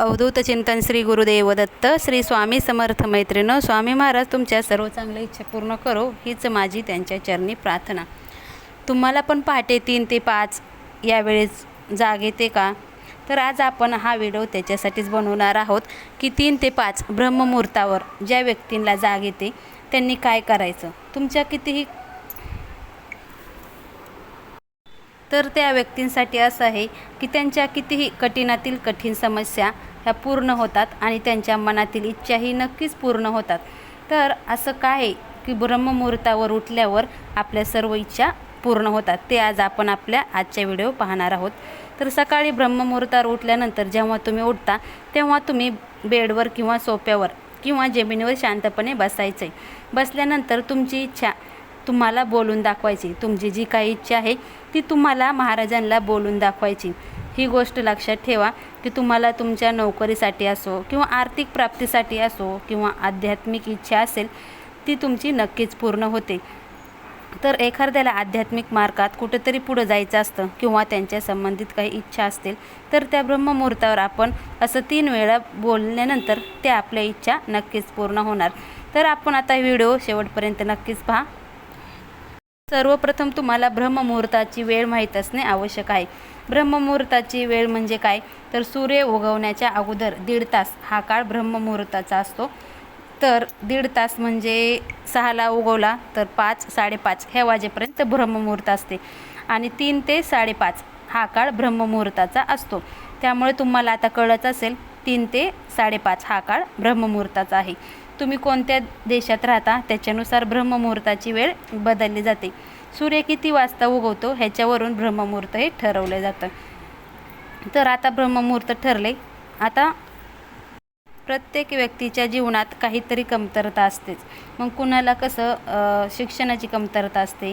अवधूत चिंतन श्री गुरुदेव दत्त श्री स्वामी समर्थ मैत्रिणं स्वामी महाराज तुमच्या सर्व चांगल्या इच्छा पूर्ण करो हीच माझी त्यांच्या चरणी प्रार्थना. तुम्हाला पण पहाटे तीन ते पाच यावेळेस जाग येते का? तर आज आपण हा व्हिडिओ त्याच्यासाठीच बनवणार आहोत की तीन ते पाच ब्रह्ममुहूर्तावर ज्या व्यक्तींना जाग येते त्यांनी काय करायचं? तुमच्या कितीही तर त्या व्यक्तींसाठी असं आहे की त्यांच्या कितीही कठीणातील कठीण समस्या ह्या पूर्ण होतात आणि त्यांच्या मनातील इच्छाही नक्कीच पूर्ण होतात. तर असं काय आहे की ब्रह्ममुहूर्तावर उठल्यावर आपल्या सर्व इच्छा पूर्ण होतात? ते आज आपण आपल्या आजच्या व्हिडिओ पाहणार आहोत. तर सकाळी ब्रह्ममुहूर्तावर उठल्यानंतर जेव्हा तुम्ही उठता तेव्हा तुम्ही बेडवर किंवा सोप्यावर किंवा जमिनीवर शांतपणे बसायचे. बसल्यानंतर तुमची इच्छा तुम्हाला बोलून दाखवायची. तुमची जी काही इच्छा आहे ती तुम्हाला महाराजांना बोलून दाखवायची. ही गोष्ट लक्षात ठेवा की तुम्हाला तुमच्या नोकरीसाठी असो किंवा आर्थिक प्राप्तीसाठी असो किंवा आध्यात्मिक इच्छा असेल ती तुमची नक्कीच पूर्ण होते. तर एखाद्याला आध्यात्मिक मार्गात कुठेतरी पुढं जायचं असतं किंवा त्यांच्या संबंधित काही इच्छा असतील तर त्या ब्रह्ममुहूर्तावर आपण असं तीन वेळा बोलल्यानंतर त्या आपल्या इच्छा नक्कीच पूर्ण होणार. तर आपण आता व्हिडिओ शेवटपर्यंत नक्कीच पहा. सर्वप्रथम तुम्हाला ब्रह्ममुहूर्ताची वेळ माहीत असणे आवश्यक आहे. ब्रह्ममुहूर्ताची वेळ म्हणजे काय? तर सूर्य उगवण्याच्या अगोदर दीड तास हा काळ ब्रह्ममुहूर्ताचा असतो. तर दीड तास म्हणजे सहाला उगवला तर पाच साडेपाच ह्या वाजेपर्यंत ब्रह्ममुहूर्त असते. आणि तीन ते साडेपाच हा काळ ब्रह्ममुहूर्ताचा असतो. त्यामुळे तुम्हाला आता कळत असेल तीन ते साडेपाच हा काळ ब्रह्ममुहूर्ताचा आहे. तुम्ही कोणत्या देशात राहता त्याच्यानुसार ब्रह्ममुहूर्ताची वेळ बदलली जाते. सूर्य किती वाजता उगवतो ह्याच्यावरून ब्रह्ममुहूर्त हे ठरवलं जातं. तर आता ब्रह्ममुहूर्त ठरले. आता प्रत्येक व्यक्तीच्या जीवनात काहीतरी कमतरता असतेच. मग कुणाला कसं शिक्षणाची कमतरता असते?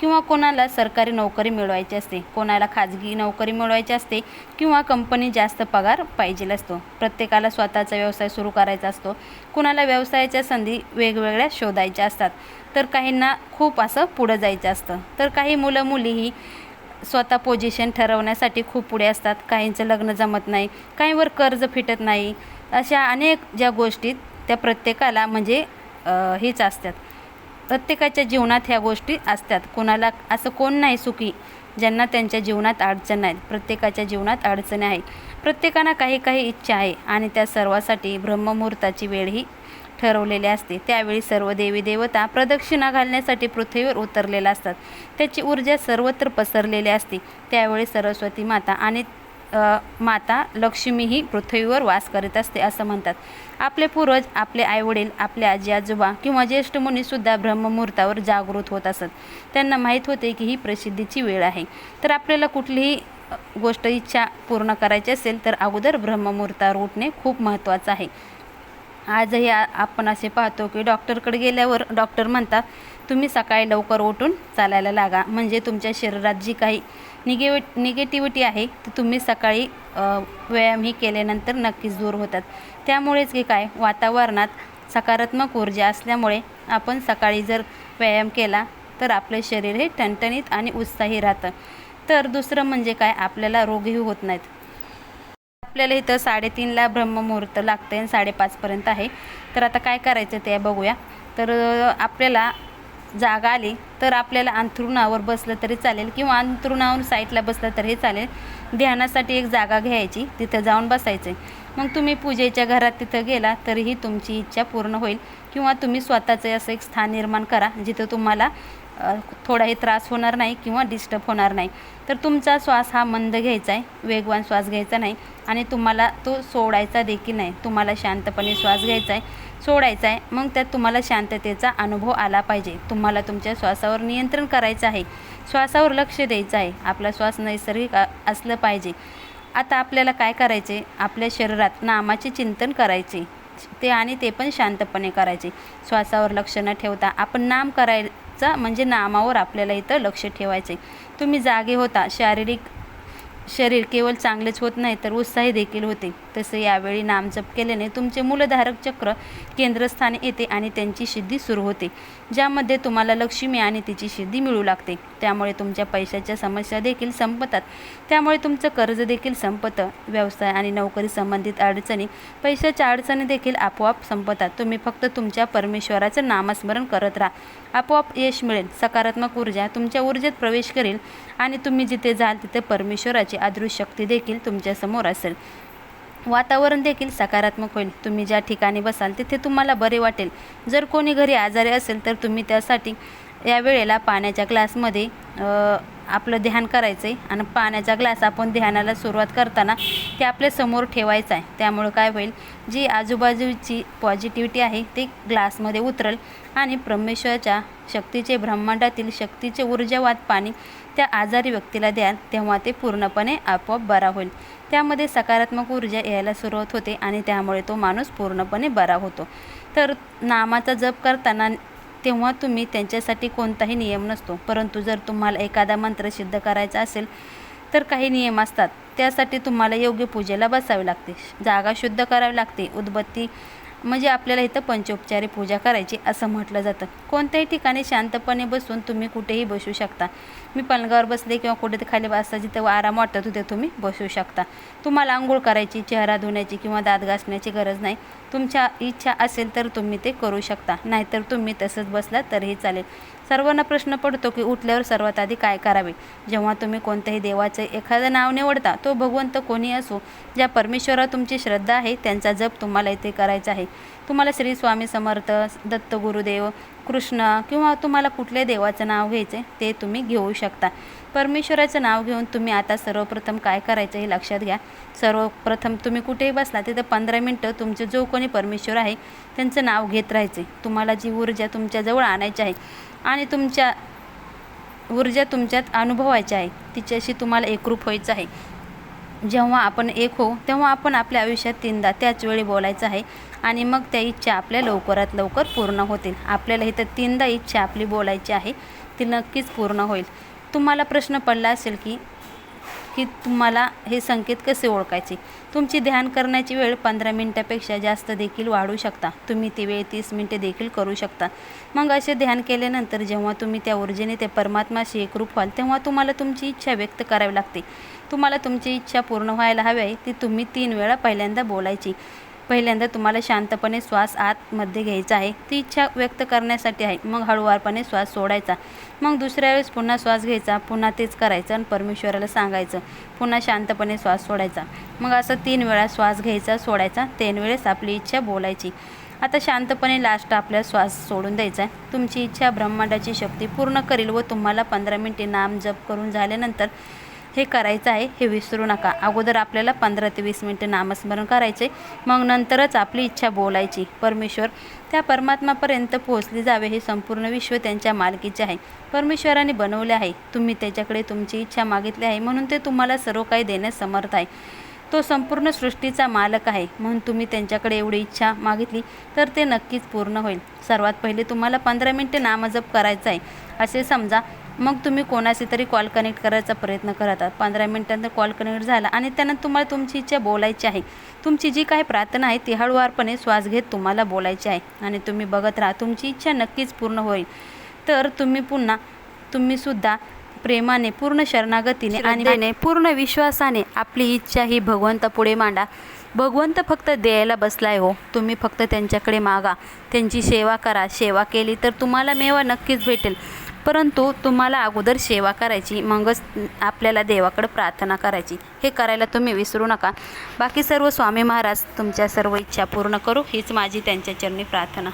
किंवा कोणाला सरकारी नोकरी मिळवायची असते कोणाला खाजगी नोकरी मिळवायची असते किंवा कंपनी जास्त पगार पाहिजे असतो. प्रत्येकाला स्वतःचा व्यवसाय सुरू करायचा असतो. कुणाला व्यवसायाच्या संधी वेगवेगळ्या शोधायच्या असतात. तर काहींना खूप असं पुढं जायचं असतं. तर काही मुलं मुलीही स्वतः पोझिशन ठरवण्यासाठी खूप पुढे असतात. काहींचं लग्न जमत नाही काहींवर कर्ज फिटत नाही. अशा अनेक ज्या गोष्टीत त्या प्रत्येकाला म्हणजे हेच असतात. प्रत्येकाच्या जीवनात ह्या गोष्टी असतात. कोणाला असं कोण नाही सुखी ज्यांना त्यांच्या जीवनात अडचण आहेत प्रत्येकाच्या जीवनात अडचणी आहेत प्रत्येकाला काही काही इच्छा आहे आणि त्या सर्वासाठी ब्रह्ममुहूर्ताची वेळ ही ठरवलेली असते. त्यावेळी सर्व देवी देवता प्रदक्षिणा घालण्यासाठी पृथ्वीवर उतरलेल्या असतात. त्याची ऊर्जा सर्वत्र पसरलेली असते. त्यावेळी सरस्वती माता आणि माता लक्ष्मी ही पृथ्वीवर वास करीत असते असं म्हणतात. आपले पूर्वज आपले आईवडील आपले आजी आजोबा किंवा ज्येष्ठ मुनीसुद्धा ब्रह्ममुहूर्तावर जागृत होत असत. त्यांना माहीत होते की ही प्रसिद्धीची वेळ आहे. तर आपल्याला कुठलीही गोष्ट इच्छा पूर्ण करायची असेल तर अगोदर ब्रह्ममुहूर्तावर उठणे खूप महत्त्वाचं आहे. आजही आपण असे पाहतो की डॉक्टरकडे गेल्यावर डॉक्टर म्हणतात तुम्ही सकाळी लवकर उठून चालायला लागा. म्हणजे तुमच्या शरीरात जी काही निगेवि निगेटिव्हिटी आहे ती तुम्ही सकाळी व्यायामही व्यायाम ही केल्यानंतर नक्कीच दूर होतात. त्यामुळेच की काय वातावरणात सकारात्मक ऊर्जा असल्यामुळे आपण सकाळी जर व्यायाम केला तर आपले शरीर हे ठणठणीत आणि उत्साही राहतं. तर दुसरं म्हणजे काय आपल्याला रोगही होत नाहीत. आपल्याला इथं साडेतीनला ब्रह्ममुहूर्त लागतं आणि साडेपाचपर्यंत आहे. तर आता काय करायचं ते बघूया. तर आपल्याला जागा आली तर आपल्याला अंथरुणावर बसलं तरी चालेल किंवा अंथरुणावर साईडला बसलं तरी चालेल. ध्यानासाठी एक जागा घ्यायची तिथं जाऊन बसायचं मग तुम्ही पूजेच्या घरात तिथं गेला तरीही तुमची इच्छा पूर्ण होईल किंवा तुम्ही स्वतःचं असं एक स्थान निर्माण करा जिथं तुम्हाला थोडाही त्रास होणार नाही किंवा डिस्टर्ब होणार नाही. तर तुमचा श्वास हा मंद घ्यायचा आहे वेगवान श्वास घ्यायचा नाही आणि तुम्हाला तो सोडायचा देखील नाही. तुम्हाला शांतपणे श्वास घ्यायचा आहे सोडायचा आहे मग त्यात तुम्हाला शांततेचा अनुभव आला पाहिजे. तुम्हाला तुमच्या श्वासावर नियंत्रण करायचं आहे. श्वासावर लक्ष द्यायचं आहे. आपला श्वास नैसर्गिक असलं पाहिजे. आता आपल्याला काय करायचे? आपल्या शरीरात नामाचे चिंतन करायचे. ते आणि ते पण शांतपणे करायचे. श्वासावर लक्ष न ठेवता आपण नाम कराय चा म्हणजे नामावर आपल्याला इथं लक्ष ठेवायचं आहे तुम्ही जागे होता शारीरिक शरीर केवळ चांगलेच होत नाही तर उत्साही देखील होते. तसे यावेळी नामजप केल्याने तुमचे मूलधारक चक्र केंद्रस्थानी येते आणि त्यांची सिद्धी सुरू होते ज्यामध्ये तुम्हाला लक्ष्मी आणि तिची सिद्धी मिळू लागते. त्यामुळे तुमच्या पैशाच्या समस्या देखील संपतात. त्यामुळे तुमचं कर्ज देखील संपतं. व्यवसाय आणि नोकरी संबंधित अडचणी पैशाच्या अडचणी देखील आपोआप संपतात. तुम्ही फक्त तुमच्या परमेश्वराचं नामस्मरण करत राहा. आपोआप यश मिळेल. सकारात्मक ऊर्जा तुमच्या ऊर्जेत प्रवेश करेल आणि तुम्ही जिथे जाल तिथे परमेश्वराचे अदृश्य शक्ती देखील तुमच्यासमोर असेल. वातावरण देखील सकारात्मक होईल. तुम्ही ज्या ठिकाणी बसाल तिथे तुम्हाला बरे वाटेल. जर कोणी घरी आजारी असेल तर तुम्ही त्यासाठी या वेळेला पाण्याच्या ग्लासमध्ये आपलं ध्यान करायचं आहे आणि पाण्याचा ग्लास आपण ध्यानाला सुरुवात करताना ते आपल्यासमोर ठेवायचं आहे. त्यामुळं काय होईल जी आजूबाजूची पॉझिटिव्हिटी आहे ती ग्लासमध्ये उतरल आणि परमेश्वराच्या शक्तीचे ब्रह्मांडातील शक्तीचे ऊर्जावाद पाणी त्या आजारी व्यक्तीला द्याल तेव्हा ते पूर्णपणे आपोआप बरा होईल. त्यामध्ये सकारात्मक ऊर्जा यायला सुरुवात होते आणि त्यामुळे तो माणूस पूर्णपणे बरा होतो. तर नामाचा जप करताना तेव्हा तुम्ही त्यांच्यासाठी कोणताही नियम नसतो. परंतु जर तुम्हाला एखादा मंत्र सिद्ध करायचा असेल तर काही नियम असतात. त्यासाठी तुम्हाला योग्य पूजेला बसावे लागते. जागा शुद्ध करावी लागते. उदबत्ती म्हणजे आपल्याला इथं पंचोपचारी पूजा करायची असं म्हटलं जातं. कोणत्याही ठिकाणी शांतपणे बसून तुम्ही कुठेही बसू शकता. मी पलंगावर बसले किंवा कुठे खाली बसता जिथं आराम वाटतं तिथे तुम्ही बसू शकता. तुम्हाला आंघोळ करायची चेहरा धुण्याची किंवा दात घासण्याची गरज नाही. तुमच्या इच्छा असेल तर तुम्ही ते करू शकता. नाहीतर तुम्ही तसंच बसला तरीही चालेल. सर्वांना प्रश्न पडतो की उठल्यावर सर्वात आधी काय करावे? जेव्हा तुम्ही कोणत्याही देवाचं एखादं नाव निवडता तो भगवंत कोणी असो ज्या परमेश्वरावर तुमची श्रद्धा आहे त्यांचा जप तुम्हाला इथे करायचा आहे. तुम्हाला श्री स्वामी समर्थ दत्त गुरुदेव कृष्ण किंवा तुम्हाला कुठल्या देवाचं नाव घ्यायचं ते तुम्ही घेऊ शकता. परमेश्वराचं नाव घेऊन तुम्ही आता सर्वप्रथम काय करायचं हे लक्षात घ्या. सर्वप्रथम तुम्ही कुठेही बसला तिथं पंधरा मिनटं तुमचे जो कोणी परमेश्वर आहे त्यांचं नाव घेत राहायचे. तुम्हाला जी ऊर्जा तुमच्याजवळ आणायची आहे आणि तुमच्या ऊर्जा तुमच्यात अनुभवायची आहे तिच्याशी तुम्हाला एकरूप व्हायचं आहे. जेव्हा आपण एक हो तेव्हा आपण आपल्या आयुष्यात तीनदा त्याच वेळी बोलायचं आहे आणि मग त्या इच्छा आपल्या लवकरात लवकर पूर्ण होतील. आपल्याला इथं तीनदा इच्छा आपली बोलायची आहे ती नक्कीच पूर्ण होईल. तुम्हाला प्रश्न पडला असेल की की तुम्हाला हे संकेत कसे ओळखायचे? तुमची ध्यान करण्याची वेळ पंधरा मिनटापेक्षा जास्त देखील वाढू शकता. तुम्ही ती वेळ तीस मिनटे देखील करू शकता. मग असे ध्यान केल्यानंतर जेव्हा तुम्ही त्या ऊर्जेने ते परमात्माशी एकरूप व्हाल तेव्हा तुम्हाला तुमची इच्छा व्यक्त करावी लागते. तुम्हाला तुमची इच्छा पूर्ण व्हायला हवी आहे ती तुम्ही तीन वेळा पहिल्यांदा बोलायची. पहिल्यांदा तुम्हाला शांतपणे श्वास आतमध्ये घ्यायचा आहे. ती इच्छा व्यक्त करण्यासाठी आहे. मग हळूवारपणे श्वास सोडायचा. मग दुसऱ्या वेळेस पुन्हा श्वास घ्यायचा. पुन्हा तेच करायचं आणि परमेश्वराला सांगायचं. पुन्हा शांतपणे श्वास सोडायचा. मग असं तीन वेळा श्वास घ्यायचा सोडायचा. तीन वेळेस आपली इच्छा बोलायची. आता शांतपणे लास्ट आपल्या श्वास सोडून द्यायचा आहे. तुमची इच्छा ब्रह्मांडाची शक्ती पूर्ण करेल व तुम्हाला पंधरा मिनटे नाम जप करून झाल्यानंतर हे करायचं आहे हे विसरू नका. अगोदर आपल्याला पंधरा ते वीस मिनटं नामस्मरण करायचे मग नंतरच आपली इच्छा बोलायची. परमेश्वर त्या परमात्मापर्यंत पोहोचली जावे हे संपूर्ण विश्व त्यांच्या मालकीचे आहे. परमेश्वराने बनवले आहे. तुम्ही त्याच्याकडे तुमची इच्छा मागितली आहे म्हणून ते तुम्हाला सर्व काही देण्यास समर्थ आहे. तो संपूर्ण सृष्टीचा मालक आहे. म्हणून तुम्ही त्यांच्याकडे एवढी इच्छा मागितली तर ते नक्कीच पूर्ण होईल. सर्वात पहिले तुम्हाला पंधरा मिनटे नामजप करायचं आहे. असे समजा मग तुम्ही कोणाशी तरी कॉल कनेक्ट करायचा प्रयत्न करत आहात. पंधरा मिनटानंतर कॉल कनेक्ट झाला आणि त्यानंतर तुम्हाला तुमची इच्छा बोलायची आहे. तुमची जी काही प्रार्थना आहे ती हळूवारपणे श्वास घेत तुम्हाला बोलायची आहे आणि तुम्ही बघत राहा. तुमची इच्छा नक्कीच पूर्ण होईल. तर तुम्ही पुन्हा तुम्हीसुद्धा प्रेमाने पूर्ण शरणागतीने आणि पूर्ण विश्वासाने आपली इच्छा ही भगवंतापुढे मांडा. भगवंत फक्त द्यायला बसलाय हो. तुम्ही फक्त त्यांच्याकडे मागा. त्यांची सेवा करा. सेवा केली तर तुम्हाला मेवा नक्कीच भेटेल. परंतु तुम्हाला अगोदर सेवा करायची मगच आपल्याला देवाकडे प्रार्थना करायची हे करायला तुम्ही विसरू नका. बाकी सर्व स्वामी महाराज तुमच्या सर्व इच्छा पूर्ण करू हीच माझी त्यांच्या चरणी प्रार्थना.